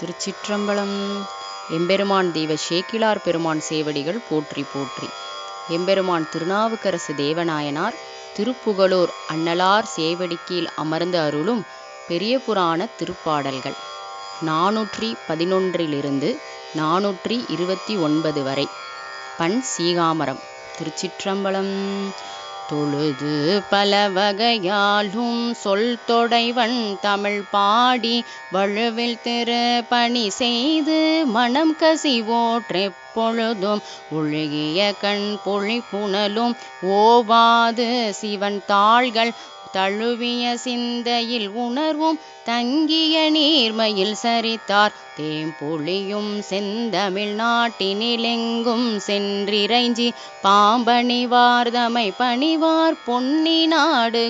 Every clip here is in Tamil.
திருச்சிற்றம்பலம். எம்பெருமான் தெய்வ ஷேக்கிலார் பெருமான் சேவடிகள் போற்றி போற்றி. எம்பெருமான் திருநாவுக்கரசு தேவநாயனார் திருப்புகழூர் அன்னலார் சேவடிக்கீழ் அமர்ந்து அருளும் பெரிய புராண திருப்பாடல்கள். நானூற்றி பதினொன்றிலிருந்து நானூற்றி இருபத்தி ஒன்பது வரை. பண் சீகாமரம் திருச்சிற்றம்பலம். தொழுது பல வகையாலும் சொல் தொடைவன் தமிழ் பாடி வழுவில் திரு பணி செய்து மனம் கசிவோற்றெப்பொழுதும் ஒழுகிய கண் பொழிப்புணலும் ஓவாது சிவன் தாள்கள் தழுவிய சிந்தையில் உணர்வும் தங்கிய நீர்மையில் சரித்தார். தேம்பொழியும் செந்தமிழ் நாட்டினிலெங்கும் சென்றிறைஞ்சி பாம்பணிவார்தமை பணிவார். பொன்னி நாடு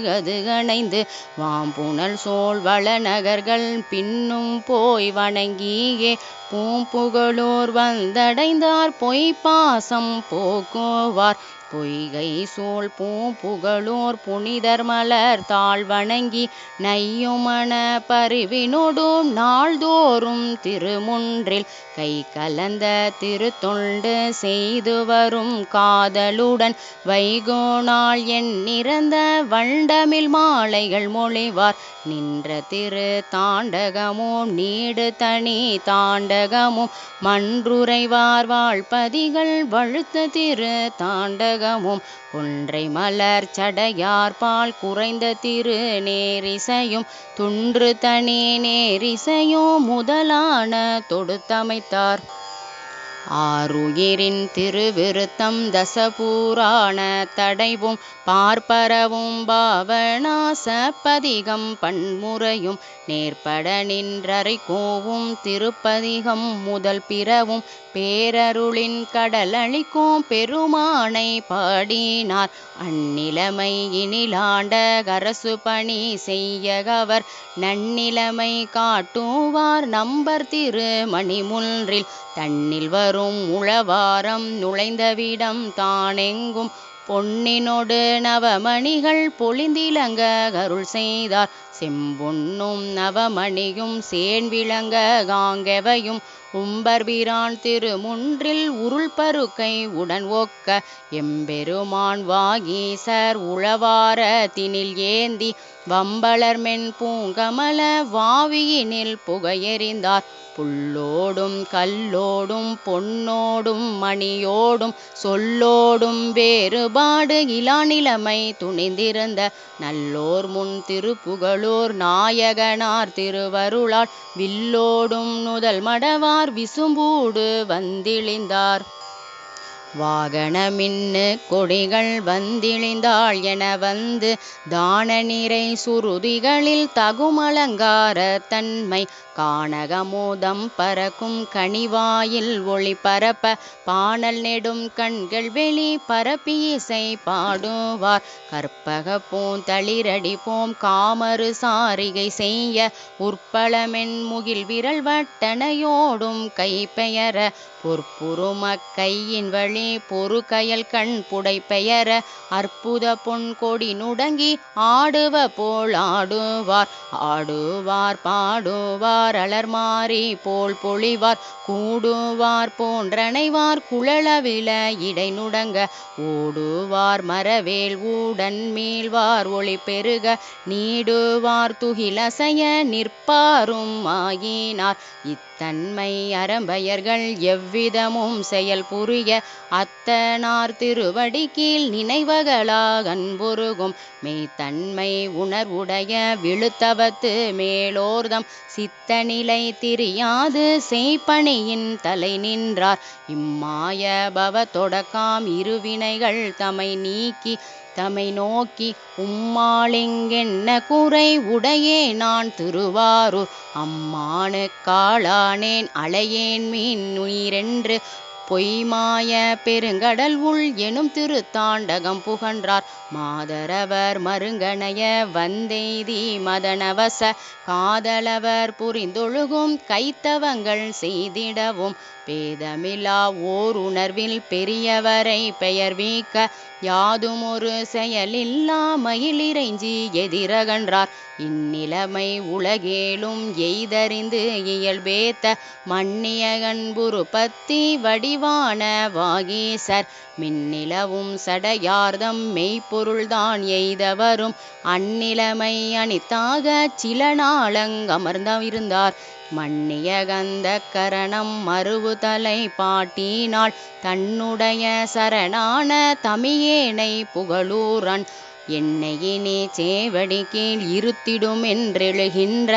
கணைந்து வாம்புணல் சோழ் வளநகர்கள் பின்னும் போய் வணங்கியே பூம்புகழூர் வந்தடைந்தார் பொய்ப்பாசம் போக்குவார். பொய்கை சூழ் பூம்புகழூர் புனிதர் மலர் தாழ் வணங்கி நையுமண பரிவினோடும் நாள்தோறும் திருமுன்றில் கை கலந்த திருத்தொண்டு செய்து வரும் காதலுடன் வைகோனால் என் நிறந்த வண்டமில் மாலைகள் மொழிவார். நின்ற திரு தாண்டகமும் நீடு தனி தாண்ட தாண்டகமும் மன்றுரைவார் வாழ்பதிகள் வழுத்த திரு தாண்டகமும். ஒன்றை மலர் சடையார்பால் குறைந்த திரு நேரிசையும். துன்று தனி நேரிசையும் முதலான தொடுத்தமைத்தார். ஆறுயிரின் திருவிருத்தம் தசபூராண தடைவும் பார்ப்பரவும் பாவநாச பதிகம் பன்முறையும் நேர்பட நின்றரை கோவும் திருப்பதிகம் முதல் பிறவும் பேரருளின் கடலளிக்கும் பெருமானை பாடினார். அந்நிலைமை இனிலாண்ட கரசு பணி செய்யகவர் நன்னிலைமை காட்டுவார் நம்பர் திருமணி முன்றில் தன்னில் வரும் உளவாரம் நுழைந்தவிடம் தானெங்கும் பொன்னினொடு நவமணிகள் பொழிந்திலங்க கருள் செய்தார். செம்பொன்னும் நவமணியும் சேன்விளங்க காங்கெவையும் உம்பர்பிரான் திருமுன்றில் உருள் பருக்கை உடன் ஒக்க எம்பெருமான் வாகீசர் உளவார தினில் ஏந்தி வம்பளர்மென் பூங்கமல வாவியினில் புகையெறிந்தார். புல்லோடும் கல்லோடும் பொன்னோடும் மணியோடும் சொல்லோடும் வேறுபாடு இலாநிலைமை துணிந்திருந்த நல்லோர் முன் திருப்புகழூர் நாயகனார் திருவருளால் வில்லோடும் நுதல் மடவார் விசும்பூடு வந்திழிந்தார். வாகனமின்னு கொடிகள் வந்திழிந்தாள் என வந்து தான நிறை சுருதிகளில் தகுமலங்கார தன்மை. கானகமோதம் பறக்கும் கனிவாயில் ஒளி பரப்ப பானல் நெடும் கண்கள் வெளி பரப்பி இசை பாடுவார். கற்பக பூந்தளிரடி போம் காமறு சாரிகை செய்ய உற்பளமென் முகில் விரல் வட்டனையோடும் கைப்பெயர பெயர பொற்புரும கையின் வழி பொறுகயல் கண் புடை பெயர அற்புத பொன் கொடி நுடங்கி ஆடுவ போல் ஆடுவார். ஆடுவார் பாடுவார் அலர்மாறி போல் பொழிவார். கூடுவார் போன்றனைவார் குழலவில இடை நுடங்க. ஓடுவார் மரவேல் ஊடன் மீள்வார் ஒளி பெருக நீடுவார் துகிலசைய நிற்பாரும் ஆயினார் இத்தன்மை அறம்பயர்கள் எவ்விதமும் செயல் புரிய அத்தனார் திருவடி கீழ் நினைவகளாக அன்புருகும். மெய்த்தன்மை உணர்வுடைய விழுத்தவத்து மேலோர்தம். சித்தநிலை திரியாது செய்பணியின் தலை நின்றார். இம்மாய பவ தொடக்காம் இருவினைகள் தமை நீக்கி தமை நோக்கி உம்மாளிங்கென்ன குறை உடையே நான் திருவாரூர். அம்மானு காளானேன் அலையேன் மீன் உயிரென்று. பொய்மாய பெருங்கடல் உள் எனும் திருத்தாண்டகம் புகன்றார். மாதரவர் மருங்கணைய வந்தெய்தி மதனவச காதலவர் புரிந்தொழுகும் கைத்தவங்கள் செய்திடவும். பேதமில்லா ஓர் உணர்வில் பெரியவரை பெயர் வீக்க யாதுமொரு செயலில்லா மயிலிறைஞ்சி எதிரகன்றார். இந்நிலைமை உலகேலும் எய்தறிந்து இயல்பேத்த மன்னியகன்புரு பத்தி வடிவான வாகீசர். மின்னிலவும் சடையார்தம் மெய்ப்பொருள்தான் எய்தவரும். அந்நிலைமை அனித்தாகச் சில நாளங் அமர்ந்திருந்தார் மன்னிய கரணம் மருவுதலை பாட்டினாள். தன்னுடைய சரணான தமியேனை புகழூரன். என்னையினி இருத்திடும் இருத்திடுமென்றெழுகின்ற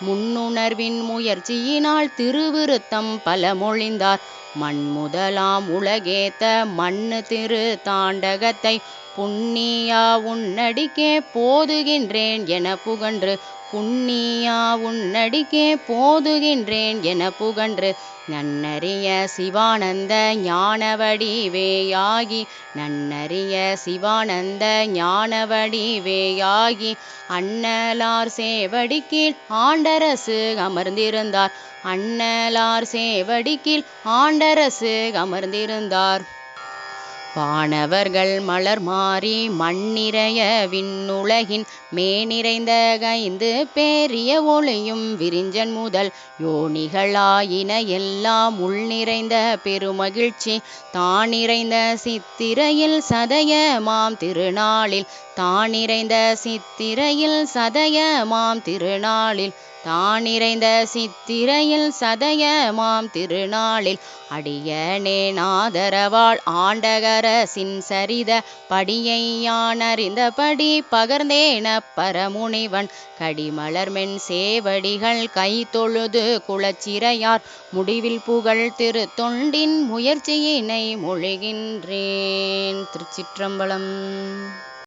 முன்னுணர்வின் முயற்சியினால் திருவிருத்தம் பல மொழிந்தார் மண்முதலாம் உலகேத்த மண்ணு திரு தாண்டகத்தை புண்ணியா உன்னடிக்கே போதுகின்றேன் என புகன்று புண்ணியா உன்னடிக்கே போதுகின்றேன் என புகன்று நன்னறிய சிவானந்த ஞானவடிவேயாகி நன்னறிய சிவானந்த ஞானவடிவேயாகி அன்னலார் சேவடிக்கீழ் ஆண்டரசு அமர்ந்திருந்தார். அன்னலார் சேவடிக்கீழ் ஆண்டரசு அமர்ந்திருந்தார். வானவர்கள் மலர் மாறி மண்ணிறைய விண்ணுலகின் மேனிறைந்த கைந்து பேரிய ஒளியும் விரிஞ்சன் முதல் யோனிகளாயின எல்லாம் உள்நிறைந்த பெருமகிழ்ச்சி தானிறைந்த சித்திரையில் சதய மாம் திருநாளில் தானிறைந்த சித்திரையில் சதயமாம் திருநாளில். தானிறைந்த சித்திரையில் சதயமாம் திருநாளில். அடியனேனாதரவாள் ஆண்டகரசின் சரித படியை யான் அறிந்தபடி பகர்ந்தேன பரமுனிவன். கடிமலர்மென் சேவடிகள் கை தொழுது குளச்சிறையார் முடிவில் புகழ் திருத்தொண்டின் முயற்சியினை மொழிகின்றேன். திருச்சிற்றம்பலம்.